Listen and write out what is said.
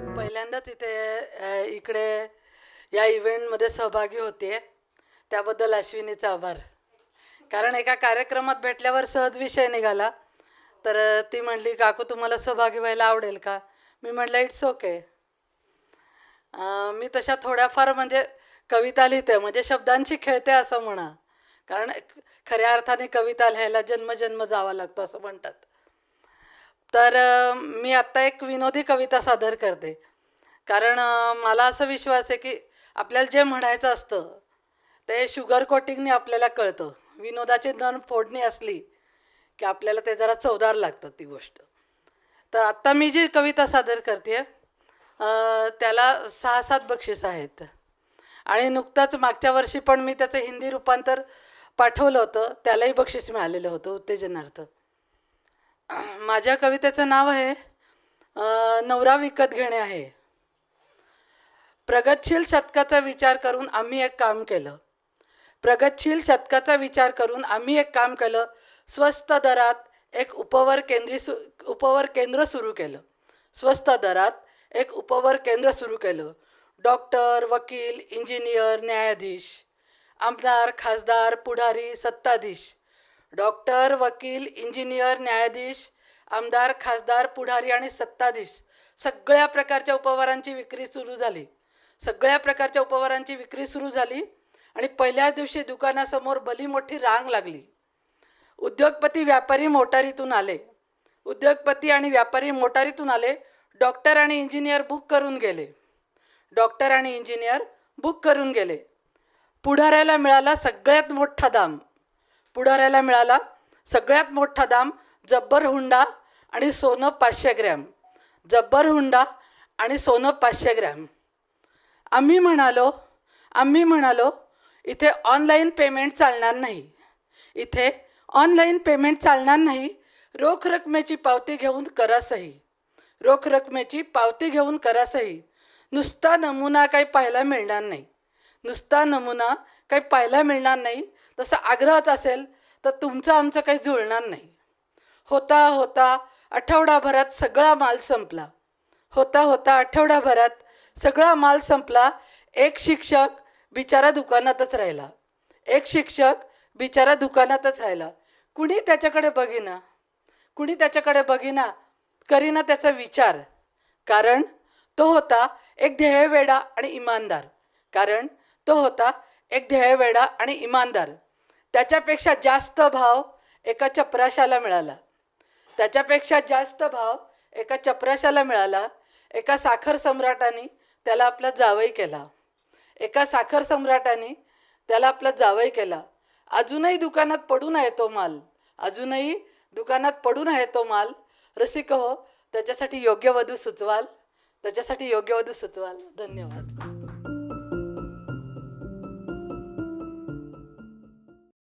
पहिल्यांदाच इथे अ, इकडे या इव्हेंटमध्ये सहभागी होते. त्याबद्दल अश्विनीचा आभार. कारण एका कार्यक्रमात भेटल्यावर सहज विषय निघाला. तर अ, ती म्हणली काकू तुम्हाला सहभागी व्हायला आवडेल का? मी म्हटलं इट्स ओके. मी तशा थोड्याफार म्हणजे कविता लिहिते म्हणजे शब्दांशी खेळते असं म्हणा. कारण खऱ्या अर्थाने कविता लिहायला जन्मजन्म जावा लागतो असं म्हणतात. तर मी आत्ता एक विनोदी कविता सादर करते. कारण मला असं विश्वास आहे की आपल्याला जे म्हणायचं असतं ते शुगर कोटिंगने आपल्याला कळतं. विनोदाची दन फोडणी असली की आपल्याला ते जरा चवदार लागतं ती गोष्ट. तर आत्ता मी जी कविता सादर करते त्याला सहा सात बक्षीस आहेत. आणि नुकताच मागच्या वर्षी पण मी त्याचं हिंदी रूपांतर पाठवलं होतं त्यालाही बक्षीस मिळालेलं होतं उत्तेजनार्थ. माझ्या कवितेचं नाव आहे नवरा विकत घेणे आहे. प्रगतशील शतकाचा विचार करून आम्ही एक काम केलं. प्रगतशील शतकाचा विचार करून आम्ही एक काम केलं. स्वस्त दरात एक उपवर केंद्री सु उपवर केंद्र सुरू केलं. स्वस्त दरात एक उपवर केंद्र सुरू केलं. डॉक्टर वकील इंजिनियर न्यायाधीश आमदार खासदार पुढारी सत्ताधीश. डॉक्टर वकील इंजिनियर न्यायाधीश आमदार खासदार पुढारी आणि सत्ताधीश सगळ्या प्रकारच्या उपवारांची विक्री सुरू झाली. सगळ्या प्रकारच्या उपवारांची विक्री सुरू झाली आणि पहिल्या दिवशी दुकानासमोर भली मोठी रांग लागली. उद्योगपती व्यापारी मोटारीतून आले. उद्योगपती आणि व्यापारी मोटारीतून आले डॉक्टर आणि इंजिनियर बुक करून गेले. डॉक्टर आणि इंजिनियर बुक करून गेले. पुढाऱ्याला मिळाला सगळ्यात मोठा दाम. पुढाऱ्याला मिळाला सगळ्यात मोठा दाम जब्बर हुंडा आणि सोनं पाचशे ग्रॅम. जब्बर हुंडा आणि सोनं पाचशे ग्रॅम. आम्ही म्हणालो आम्ही म्हणालो इथे ऑनलाईन पेमेंट चालणार नाही. इथे ऑनलाईन पेमेंट चालणार नाही. रोख रकमेची पावती घेऊन करा सही. रोख रकमेची पावती घेऊन करा सही. नुसता नमुना काही पाहायला मिळणार नाही. नुसता नमुना काही पाहायला मिळणार नाही. तसा आग्रहच असेल तर तुमचं आमचं काही जुळणार नाही. होता होता आठवडाभरात सगळा माल संपला. होता होता आठवडाभरात सगळा माल संपला. एक शिक्षक बिचारा दुकानातच राहिला. एक शिक्षक बिचारा दुकानातच राहिला. कुणी त्याच्याकडे बघिना? कुणी त्याच्याकडे बघिना? करीना त्याचा विचार. कारण तो होता एक ध्येयवेडा आणि इमानदार. कारण तो होता एक ध्येयवेडा आणि इमानदार. त्याच्यापेक्षा जास्त भाव एका चपराशाला मिळाला. त्याच्यापेक्षा जास्त भाव एका चपराशाला मिळाला. एका साखर सम्राटाने त्याला आपला जावई केला. एका साखर सम्राटाने त्याला आपला जावई केला. अजूनही दुकानात पडून आहे तो माल. अजूनही दुकानात पडून आहे तो माल. रसिक हो त्याच्यासाठी योग्य वधू सुचवाल. त्याच्यासाठी योग्य वधू सुचवाल. धन्यवाद.